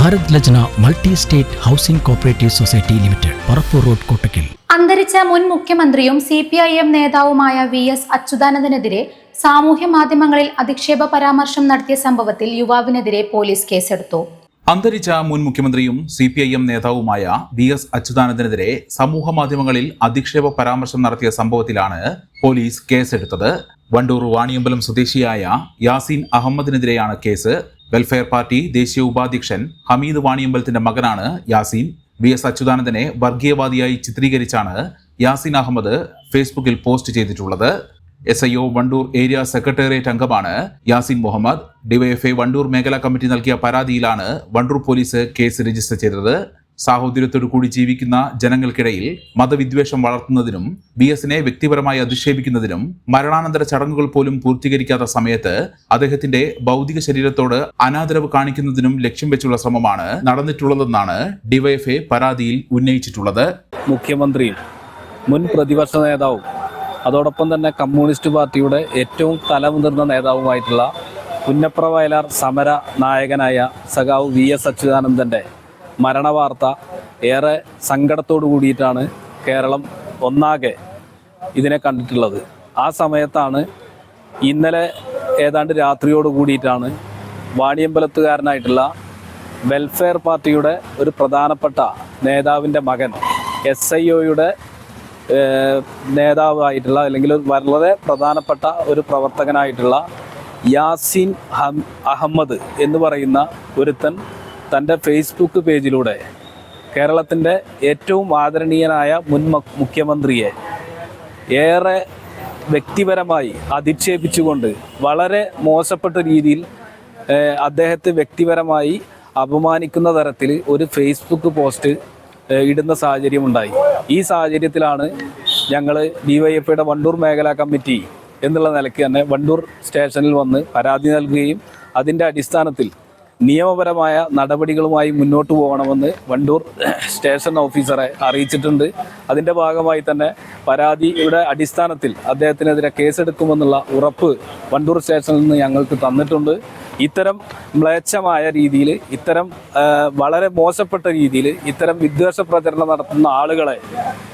Bharat Lajna multi state housing cooperative society limited Parappur road Kottakkal. അന്തരിച്ച മുൻ മുഖ്യമന്ത്രിയും C P I M നേതാവുമായ V S അച്യുതാനന്ദനെതിരെ സാമൂഹ്യ മാധ്യമങ്ങളിൽ അധിക്ഷേപ പരാമർശം നടത്തിയ സംഭവത്തിൽ യുവാവിനെതിരെ പോലീസ് കേസെടുത്തു. അന്തരിച്ച മുൻ മുഖ്യമന്ത്രിയും സി പി ഐ എം നേതാവുമായ വി എസ് അച്യുതാനന്ദനെതിരെ സമൂഹ മാധ്യമങ്ങളിൽ അധിക്ഷേപ പരാമർശം നടത്തിയ സംഭവത്തിലാണ് പോലീസ് കേസെടുത്തത്. വണ്ടൂർ വാണിയമ്പലം സ്വദേശിയായ യാസീൻ അഹമ്മദിനെതിരെയാണ് കേസ്. വെൽഫെയർ പാർട്ടി ദേശീയ ഉപാധ്യക്ഷൻ ഹമീദ് വാണിയമ്പലത്തിന്റെ മകനാണ് യാസീൻ. വി എസ് അച്യുതാനന്ദനെ വർഗീയവാദിയായി ചിത്രീകരിച്ചാണ് യാസീൻ അഹമ്മദ് ഫേസ്ബുക്കിൽ പോസ്റ്റ് ചെയ്തിട്ടുള്ളത്. S I O Wandoor area secretariat അംഗമാണ് യാസിൻ മുഹമ്മദ്. ഡിവൈഎഫ്ഐ വണ്ടൂർ മേഖലാ കമ്മിറ്റി നൽകിയ പരാതിയിലാണ് വണ്ടൂർ പോലീസ് കേസ് രജിസ്റ്റർ ചെയ്തത്. സാഹോദര്യത്തോടു കൂടി ജീവിക്കുന്ന ജനങ്ങൾക്കിടയിൽ മതവിദ്വേഷം വളർത്തുന്നതിനും ബി എസിനെ വ്യക്തിപരമായി അധിക്ഷേപിക്കുന്നതിനും മരണാനന്തര ചടങ്ങുകൾ പോലും പൂർത്തീകരിക്കാത്ത സമയത്ത് അദ്ദേഹത്തിന്റെ ഭൗതിക ശരീരത്തോട് അനാദരവ് കാണിക്കുന്നതിനും ലക്ഷ്യം വെച്ചുള്ള ശ്രമമാണ് നടന്നിട്ടുള്ളതെന്നാണ് ഡിവൈഎഫ്എ പരാതിയിൽ ഉന്നയിച്ചിട്ടുള്ളത്. മുഖ്യമന്ത്രി മുൻ പ്രതിപക്ഷ നേതാവും അതോടൊപ്പം തന്നെ കമ്മ്യൂണിസ്റ്റ് പാർട്ടിയുടെ ഏറ്റവും തലമുതിർന്ന നേതാവുമായിട്ടുള്ള പുന്നപ്ര വയലാർ സമര നായകനായ സഖാവ് വി എസ് അച്യുതാനന്ദന്റെ മരണവാർത്ത ഏറെ സങ്കടത്തോടു കൂടിയിട്ടാണ് കേരളം ഒന്നാകെ ഇതിനെ കണ്ടിട്ടുള്ളത്. ആ സമയത്താണ് ഇന്നലെ ഏതാണ്ട് രാത്രിയോട് കൂടിയിട്ടാണ് വാണിയമ്പലത്തുകാരനായിട്ടുള്ള വെൽഫെയർ പാർട്ടിയുടെ ഒരു പ്രധാനപ്പെട്ട നേതാവിന്റെ മകൻ എസ് ഐ ഒയുടെ നേതാവായിട്ടുള്ള അല്ലെങ്കിൽ വളരെ പ്രധാനപ്പെട്ട ഒരു പ്രവർത്തകനായിട്ടുള്ള യാസിൻ അഹമ്മദ് എന്ന് പറയുന്ന ഒരുത്തൻ തന്റെ ഫേസ്ബുക്ക് പേജിലൂടെ കേരളത്തിന്റെ ഏറ്റവും ആദരണീയനായ മുൻ മുഖ്യമന്ത്രിയെ ഏറെ വ്യക്തിപരമായി അധിക്ഷേപിച്ചുകൊണ്ട് വളരെ മോശപ്പെട്ട രീതിയിൽ അദ്ദേഹത്തെ വ്യക്തിപരമായി അപമാനിക്കുന്ന തരത്തിൽ ഒരു ഫേസ്ബുക്ക് പോസ്റ്റ് ഇടുന്ന സാഹചര്യമുണ്ടായി. ഈ സാഹചര്യത്തിലാണ് ഞങ്ങൾ ഡിവൈഎഫ്ഐയുടെ വണ്ടൂർ മേഖലാ കമ്മിറ്റി എന്നുള്ള നിലയ്ക്ക് തന്നെ വണ്ടൂർ സ്റ്റേഷനിൽ വന്ന് പരാതി നൽകുകയും അതിന്റെ അടിസ്ഥാനത്തിൽ നിയമപരമായ നടപടികളുമായി മുന്നോട്ട് പോകണമെന്ന് വണ്ടൂർ സ്റ്റേഷൻ ഓഫീസറെ അറിയിച്ചിട്ടുണ്ട്. അതിന്റെ ഭാഗമായി തന്നെ പരാതിയുടെ അടിസ്ഥാനത്തിൽ അദ്ദേഹത്തിനെതിരെ കേസെടുക്കുമെന്നുള്ള ഉറപ്പ് വണ്ടൂർ സ്റ്റേഷനിൽ നിന്ന് ഞങ്ങൾക്ക് തന്നിട്ടുണ്ട്. ഇത്തരം മ്ലേച്ഛമായ രീതിയിൽ ഇത്തരം വളരെ മോശപ്പെട്ട രീതിയിൽ ഇത്തരം വിദ്വേഷ പ്രചരണം നടത്തുന്ന ആളുകളെ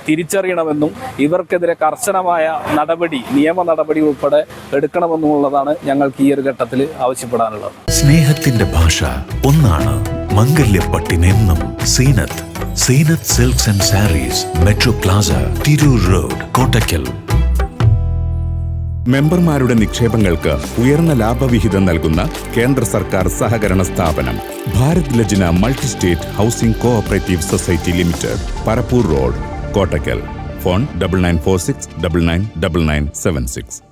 തിരിച്ചറിയണമെന്നും ഇവർക്കെതിരെ കർശനമായ നടപടി നിയമ നടപടി ഉൾപ്പെടെ എടുക്കണമെന്നുമുള്ളതാണ് ഞങ്ങൾക്ക് ഈ ഒരു ഘട്ടത്തിൽ ആവശ്യപ്പെടാനുള്ളത്. സ്നേഹത്തിന്റെ ഭാഷ ഒന്നാണ് മംഗല്യപ്പട്ടിനെന്നും Zeenath. Zeenath silks and saris metro plaza Tirur road Kottakkal. മെമ്പർമാരുടെ നിക്ഷേപങ്ങൾക്ക് ഉയർന്ന ലാഭവിഹിതം നൽകുന്ന കേന്ദ്ര സർക്കാർ സഹകരണ സ്ഥാപനം Bharat Lajna multi state housing cooperative society limited Parappur road. Kottakkal. Phone double nine four six double nine double nine seven six.